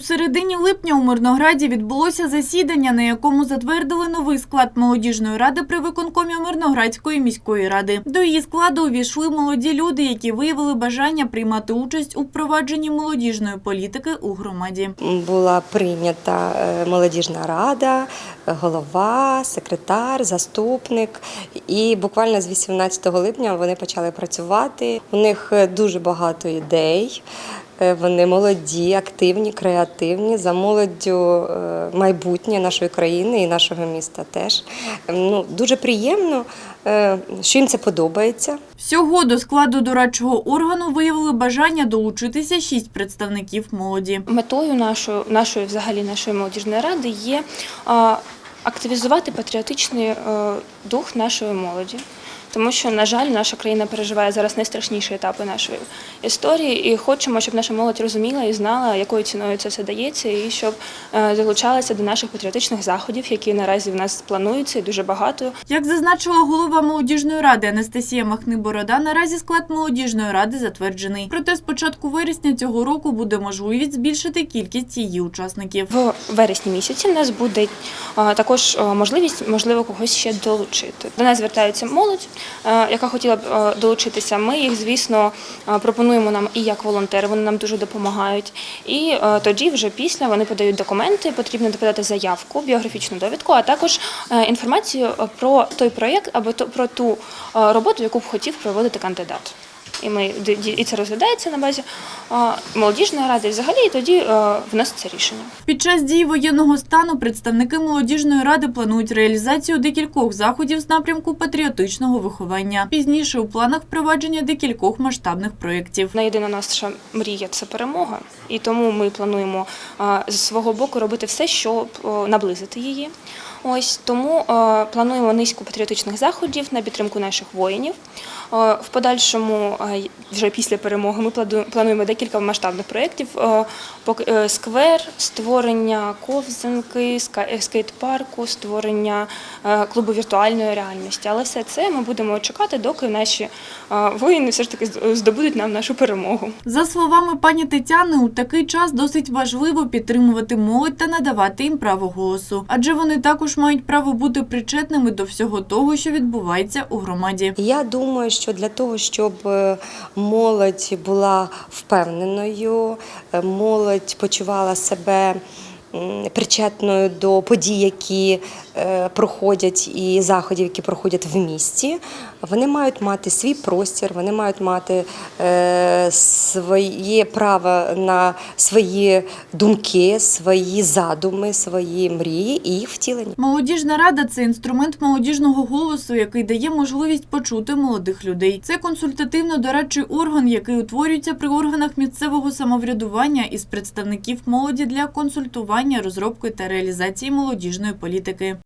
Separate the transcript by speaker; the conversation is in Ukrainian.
Speaker 1: У середині липня у Мирнограді відбулося засідання, на якому затвердили новий склад молодіжної ради при виконкомі Мирноградської міської ради. До її складу увійшли молоді люди, які виявили бажання приймати участь у впровадженні молодіжної політики у громаді.
Speaker 2: Була прийнята е, молодіжна рада, голова, секретар, заступник. І буквально з 18 липня вони почали працювати. У них е, дуже багато ідей. Е, Вони молоді, активні, креативні, за молоддю е, майбутнє нашої країни і нашого міста теж. Е, Ну, дуже приємно, що їм це подобається.
Speaker 1: Всього до складу дорадчого органу виявили бажання долучитися шість представників молоді.
Speaker 3: Метою нашої, нашої взагалі нашої молодіжної ради є активізувати патріотичний дух нашої молоді. Тому що, на жаль, наша країна переживає зараз найстрашніші етапи нашої історії, і хочемо, щоб наша молодь розуміла і знала, якою ціною це все дається, і щоб е, долучалася до наших патріотичних заходів, які наразі в нас плануються, і дуже багато.
Speaker 1: Як зазначила голова молодіжної ради Анастасія Махни-Борода, наразі склад молодіжної ради затверджений. Проте з початку вересня цього року буде можливість збільшити кількість її учасників.
Speaker 3: В вересні місяці в нас буде також можливість, можливо, когось ще долучити. До нас звертається молодь, яка хотіла б долучитися. Ми їх, звісно, пропонуємо нам і як волонтери, вони нам дуже допомагають. І тоді, вже після, вони подають документи, потрібно подати заявку, біографічну довідку, а також е, інформацію про той проєкт або про ту роботу, яку б хотів проводити кандидат. І ми і це розглядається на базі молодіжної ради. І взагалі і тоді е, вноситься рішення.
Speaker 1: Під час дії воєнного стану представники молодіжної ради планують реалізацію декількох заходів з напрямку патріотичного виховання. Пізніше у планах впровадження декількох масштабних проєктів.
Speaker 3: Одна єдина наша мрія це перемога, і тому ми плануємо з свого боку робити все, щоб наблизити її. Ось тому а, плануємо низку патріотичних заходів на підтримку наших воїнів. А, В подальшому, а, вже після перемоги, ми плану- плануємо декілька масштабних проєктів: е, сквер, створення ковзанки, е, скейт-парку, створення е, клубу віртуальної реальності. Але все це ми будемо чекати, доки наші воїни все ж таки здобудуть нам нашу перемогу.
Speaker 1: За словами пані Тетяни, у такий час досить важливо підтримувати молодь та надавати їм право голосу, адже вони також мають право бути причетними до всього того, що відбувається у громаді.
Speaker 2: Я думаю, що для того, щоб е, молодь була впевненою, е, молодь почувала себе причетною до подій, які е, проходять, і заходів, які проходять в місті, вони мають мати свій простір, вони мають мати е, своє право на свої думки, свої задуми, свої мрії і їх втілення.
Speaker 1: Молодіжна рада це інструмент молодіжного голосу, який дає можливість почути молодих людей. Це консультативно-дорадчий орган, який утворюється при органах місцевого самоврядування із представників молоді для консультування, розробки та реалізації молодіжної політики.